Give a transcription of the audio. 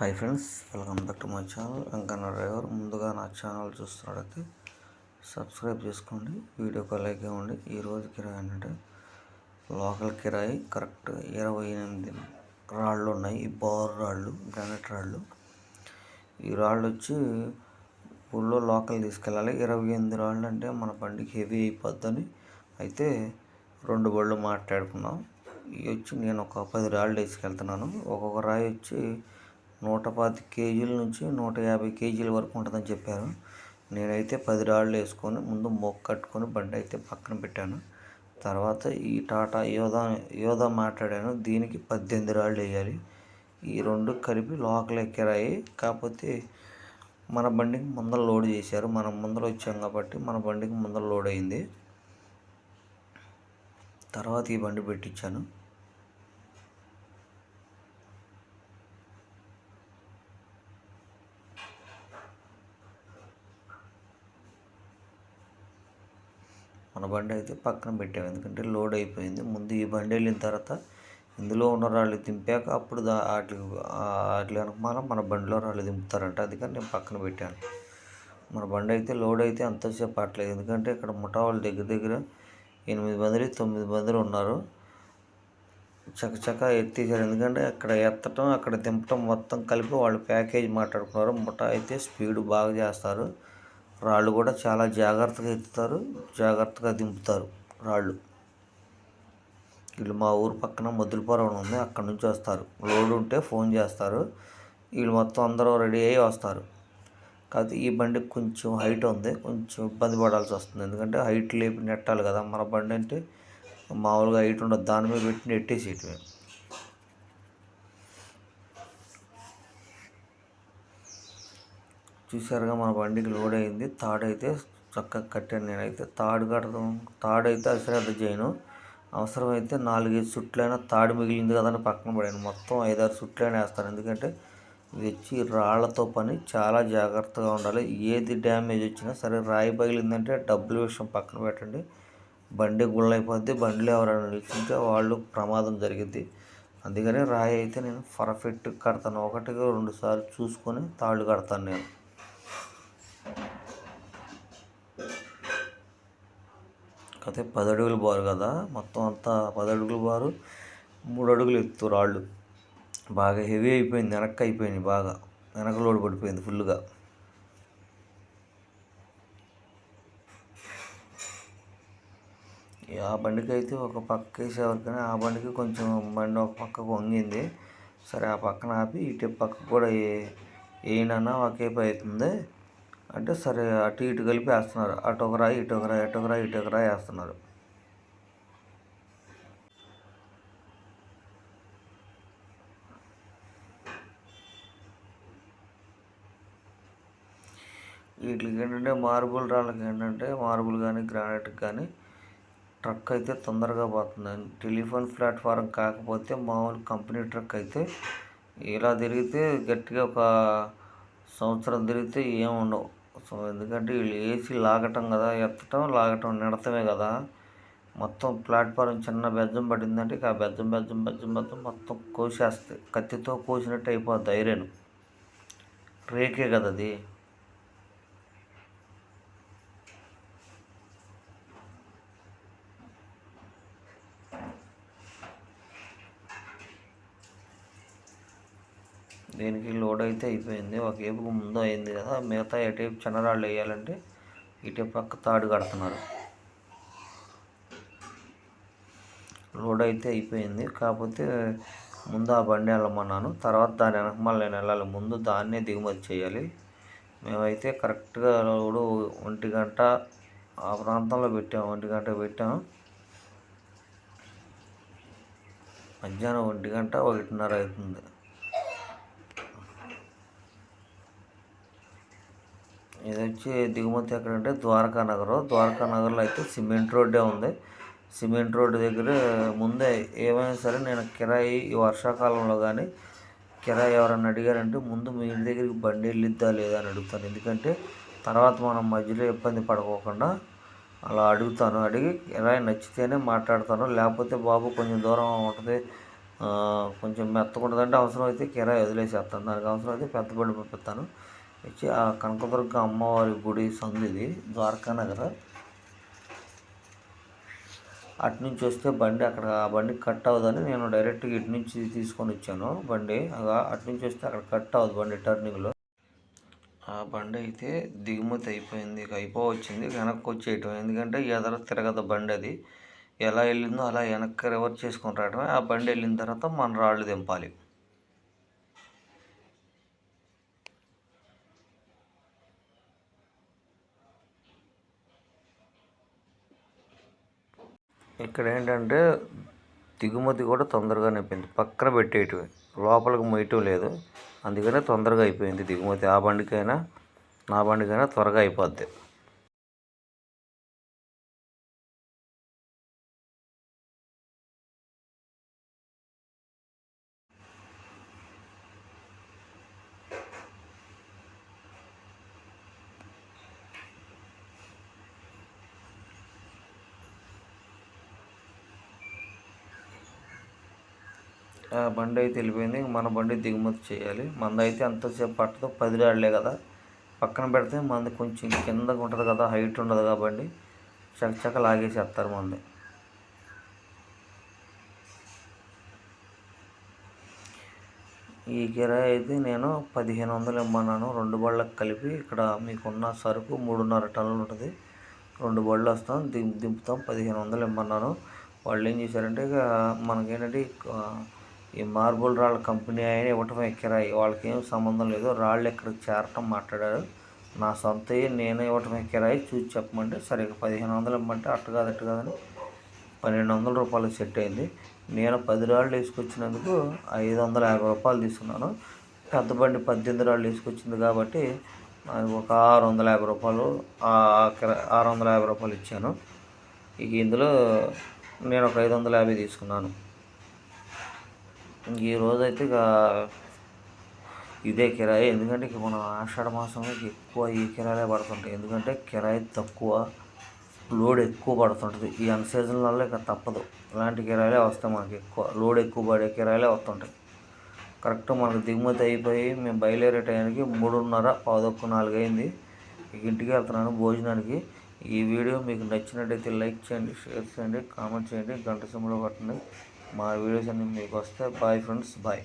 Hi friends welcome back to my channel. Venkanna driver. ముందుగా నా channel చూస్తున్నట్టయితే subscribe చేసుకోండి వీడియోకి లైక్ ఇవ్వండి. ఈ రోజు కిరాయి అంటే లోకల్ కిరాయి కరెక్ట్ ఇరవై ఎనిమిది రాళ్ళు ఉన్నాయి. ఈ బోర్ రాళ్ళు గ్రానైట్ రాళ్ళు. ఈ రాళ్ళు వచ్చి ఊళ్ళో లోకల్ తీసుకెళ్ళాలి. ఇరవై ఎనిమిది రాళ్ళు అంటే మన బండికి హెవీ అయిపోద్దని అయితే రెండు బళ్ళు మాట్లాడుకున్నాం. ఇవి వచ్చి నేను ఒక పది రాళ్ళు తీసుకెళ్తున్నాను. ఒక్కొక్క రాయి వచ్చి నూట పాతి కేజీల నుంచి నూట యాభై కేజీల వరకు ఉంటుందని చెప్పారు. నేనైతే పది రాళ్ళు వేసుకొని ముందు మొక్క కట్టుకొని బండి అయితే పక్కన పెట్టాను. తర్వాత ఈ టాటా యోధా యోధా మాట్లాడాను. దీనికి పద్దెనిమిది రాళ్ళు వేయాలి. ఈ రెండు కలిపి లోకల్ ఎక్కిరాయి. కాకపోతే మన బండికి ముందర లోడ్ చేశారు. మనం ముందర వచ్చాం కాబట్టి మన బండికి ముందర లోడ్ అయింది. తర్వాత ఈ బండి పెట్టించాను. మన బండి అయితే పక్కన పెట్టాము ఎందుకంటే లోడ్ అయిపోయింది. ముందు ఈ బండి వెళ్ళిన తర్వాత ఇందులో ఉన్న రాళ్ళు దింపాక అప్పుడు దా వాటి వాటి మన బండిలో రాళ్ళు దింపుతారంట. అందుకని నేను పక్కన పెట్టాను. మన బండి అయితే లోడ్ అయితే అంతసేపు పట్టలేదు. ఎందుకంటే ఇక్కడ ముఠా వాళ్ళు దగ్గర దగ్గర ఎనిమిది మంది తొమ్మిది మంది ఉన్నారు. చకచక ఎత్తేసారు. ఎందుకంటే అక్కడ ఎత్తటం అక్కడ దింపటం మొత్తం కలిపి వాళ్ళు ప్యాకేజ్ మాట్లాడుకున్నారు. ముఠా అయితే స్పీడ్ బాగా చేస్తారు. రాళ్ళు కూడా చాలా జాగ్రత్తగా ఎత్తుతారు జాగ్రత్తగా దింపుతారు రాళ్ళు. వీళ్ళు మా ఊరు పక్కన మొదలుపురం ఉంది అక్కడ నుంచి వస్తారు. లోడ్ ఉంటే ఫోన్ చేస్తారు వీళ్ళు మొత్తం అందరూ రెడీ అయ్యి వస్తారు. కాకపోతే ఈ బండి కొంచెం హైట్ ఉంది కొంచెం ఇబ్బంది పడాల్సి వస్తుంది. ఎందుకంటే హైట్ లేపి నెట్టాలి కదా మన బండి అంటే మామూలుగా హైట్ ఉండదు దాని మీద పెట్టి నెట్టేసేయటమే. చూసారుగా మన బండికి లోడ్ అయింది. తాడు అయితే చక్కగా కట్టాను నేనైతే. తాడు కడతాం తాడు అయితే అశ్రద్ధ చేయను అవసరమైతే నాలుగైదు చుట్లైనా తాడు మిగిలింది కదా అని పక్కన పడాను మొత్తం ఐదారు చుట్లైనా వేస్తాను. ఎందుకంటే వచ్చి రాళ్ళతో పని చాలా జాగ్రత్తగా ఉండాలి. ఏది డ్యామేజ్ వచ్చినా సరే రాయి పగిలిందంటే డబ్బుల విషయం పక్కన పెట్టండి. బండి గుళ్ళైపోద్ది బండిలో ఎవరైనా నిలిచింటే వాళ్ళు ప్రమాదం జరిగింది అందుకని రాయి అయితే నేను పర్ఫెక్ట్ కడతాను. ఒకటిగా రెండు సార్లు చూసుకొని తాళ్ళు కడతాను నేను. కాకపోతే పది అడుగులు బారు కదా. మొత్తం అంతా పది అడుగుల బారు మూడు అడుగులు ఎత్తు రాళ్ళు. బాగా హెవీ అయిపోయింది వెనక్కి అయిపోయింది బాగా. వెనక లోడ్ పడిపోయింది ఫుల్గా ఆ బండికి అయితే ఒక పక్క వేసేవారు కానీ ఆ బండికి కొంచెం బండి ఒక పక్కకు వంగింది. సరే ఆ పక్కన ఆపి ఇటు పక్క కూడా ఏ ఏనన్నా ఒకే అవుతుంది అంటే సరే అటు ఇటు కలిపి వేస్తున్నారు అటు ఒక రాయి ఇటు ఒక రాయి అటు ఒక రాయి ఇటు ఒక రాయి వేస్తున్నారు. వీటికి ఏంటంటే మార్బుల్ రాళ్ళకి ఏంటంటే మార్బుల్ కానీ గ్రానైట్ కానీ ట్రక్ అయితే తొందరగా పోతుంది. టెలిఫోన్ ప్లాట్ఫారం కాకపోతే మామూలు కంపెనీ ట్రక్ అయితే ఇలా తిరిగితే గట్టిగా ఒక సంవత్సరం తిరిగితే ఏముండవు ఉండవు. సో ఎందుకంటే వీళ్ళు ఏసీ లాగటం కదా ఎత్తటం లాగటం నిడతమే కదా. మొత్తం ప్లాట్ఫారం చిన్న బెజ్జం పడిందంటే ఆ బెజ్జం బెజ్జం బెజ్జం బెజ్జం మొత్తం కోసేస్తాయి. కత్తితో కోసినట్టు అయిపోద్ది ఐరన్. రేకే కదా అది. దీనికి లోడ్ అయితే అయిపోయింది. ఒక ఏపుకు ముందు అయింది కదా మిగతా ఎటేపు చిన్నరాళ్ళు వేయాలంటే ఇటే పక్క తాడు కడుతున్నారు. లోడ్ అయితే అయిపోయింది. కాకపోతే ముందు ఆ బండి వెళ్ళమన్నాను. తర్వాత దాని వెనకమాల నేను వెళ్ళాలి. ముందు దాన్నే దిగుమతి చేయాలి. మేమైతే కరెక్ట్గా లోడు ఒంటి గంట ఆ ప్రాంతంలో పెట్టాము ఒంటి గంట పెట్టాము మధ్యాహ్నం ఒంటి గంట ఒకటిన్నర అవుతుంది. ఇది వచ్చి దిగుమతి ఎక్కడంటే ద్వారకా నగరం. ద్వారకా నగర్లో అయితే సిమెంట్ రోడ్డే ఉంది. సిమెంట్ రోడ్డు దగ్గర ముందే ఏమైనా సరే నేను కిరాయి ఈ వర్షాకాలంలో కానీ కిరాయి ఎవరన్నా అడిగారంటే ముందు మీ ఇంటి దగ్గరికి బండి వెళ్ళిద్దా లేదా అని అడుగుతాను. ఎందుకంటే తర్వాత మనం మధ్యలో ఇబ్బంది పడుకోకుండా అలా అడుగుతాను. అడిగి కిరాయి నచ్చితేనే మాట్లాడతాను. లేకపోతే బాబు కొంచెం దూరం ఉంటుంది. కొంచెం మెత్తకుంటుందంటే అవసరం అయితే కిరాయి వదిలేసేస్తాను. దానికి అవసరం అయితే పెద్ద బండి పంపిస్తాను. వచ్చి ఆ కనకదుర్గ అమ్మవారి గుడి సందు ఇది ద్వారకా నగర. అటు నుంచి వస్తే బండి అక్కడ ఆ బండి కట్ అవ్వదని నేను డైరెక్ట్గా ఇటు నుంచి తీసుకొని వచ్చాను బండి. అటు నుంచి వస్తే అక్కడ కట్ అవ్వదు బండి టర్నింగ్లో. ఆ బండి అయితే దిగుమతి అయిపోయింది ఇక అయిపోవచ్చింది వెనక్కి వచ్చేయటం ఎందుకంటే ఎదర తిరగదు బండి అది. ఎలా వెళ్ళిందో అలా వెనక్కి రివర్స్ చేసుకొని రావడమే ఆ బండి వెళ్ళిన తర్వాత మన రాళ్ళు దింపాలి. ఇక్కడ ఏంటంటే దిగుమతి కూడా తొందరగా అయిపోయింది. పక్కన పెట్టేయటమే లోపలికి మొయ్యటం లేదు. అందుకనే తొందరగా అయిపోయింది దిగుమతి. ఆ బండికైనా నా బండికైనా త్వరగా అయిపోద్ది. బండి అయితే వెళ్ళిపోయింది. మన బండి దిగుమతి చేయాలి. మంది అయితే ఎంతసేపు పట్టదు పది రాళ్ళే కదా. పక్కన పెడితే మంది కొంచెం కిందకు ఉంటుంది కదా హైట్ ఉండదు కాబట్టి చకచక లాగేసేస్తారు మంది. ఈ కిరాయి అయితే నేను పదిహేను వందలు ఇమ్మన్నాను. రెండు బళ్ళకి కలిపి ఇక్కడ మీకున్న సరుకు మూడున్నర టన్నులు ఉంటుంది. రెండు బళ్ళు వస్తాం దిం దింపుతాం పదిహేను వందలు ఇమ్మన్నాను. వాళ్ళు ఏం చేశారంటే ఇక మనకేంటంటే ఈ మార్బుల్ రాళ్ళ కంపెనీ ఆయన ఇవ్వటమే కిరాయి వాళ్ళకి ఏం సంబంధం లేదు. రాళ్ళు ఎక్కడికి చేరటం మాట్లాడారు. నా సొంత నేనే ఇవ్వటమే కిరాయి చూసి చెప్పమంటే సరే పదిహేను వందలు ఇవ్వమంటే అట్ట కాదు అట్టు కాదని పన్నెండు వందల రూపాయలు సెట్ అయింది. నేను పది రాళ్ళు వేసుకొచ్చినందుకు ఐదు వందల యాభై రూపాయలు తీసుకున్నాను. పెద్ద బండి పద్దెనిమిది రాళ్ళు వేసుకొచ్చింది కాబట్టి ఒక ఆరు వందల యాభై రూపాయలు ఆరు వందల యాభై రూపాయలు ఇచ్చాను. ఇక ఇందులో నేను ఒక ఐదు వందల యాభై తీసుకున్నాను. ఈ రోజైతే ఇక ఇదే కిరాయి. ఎందుకంటే ఇక మనం ఆషాఢ మాసంలో ఎక్కువ ఈ కిరాయిలే పడుతుంటాయి. ఎందుకంటే కిరాయి తక్కువ లోడ్ ఎక్కువ పడుతుంటుంది. ఈ అన్ సీజన్లలో ఇక తప్పదు. ఇలాంటి కిరాయిలే వస్తాయి మనకి ఎక్కువ. లోడ్ ఎక్కువ పడే కిరాయిలే వస్తుంటాయి. కరెక్ట్ మనకు దిగుమతి అయిపోయి మేము బయలుదేరే టైంకి మూడున్నర పావుదొక్కు నాలుగు అయింది ఇక ఇంటికి వెళ్తున్నాను భోజనానికి. ఈ వీడియో మీకు నచ్చినట్టయితే లైక్ చేయండి షేర్ చేయండి కామెంట్ చేయండి గంట సింబల్ పట్టండి మా వీడియోస్ అన్ని మీకు వస్తాయి. Bye friends bye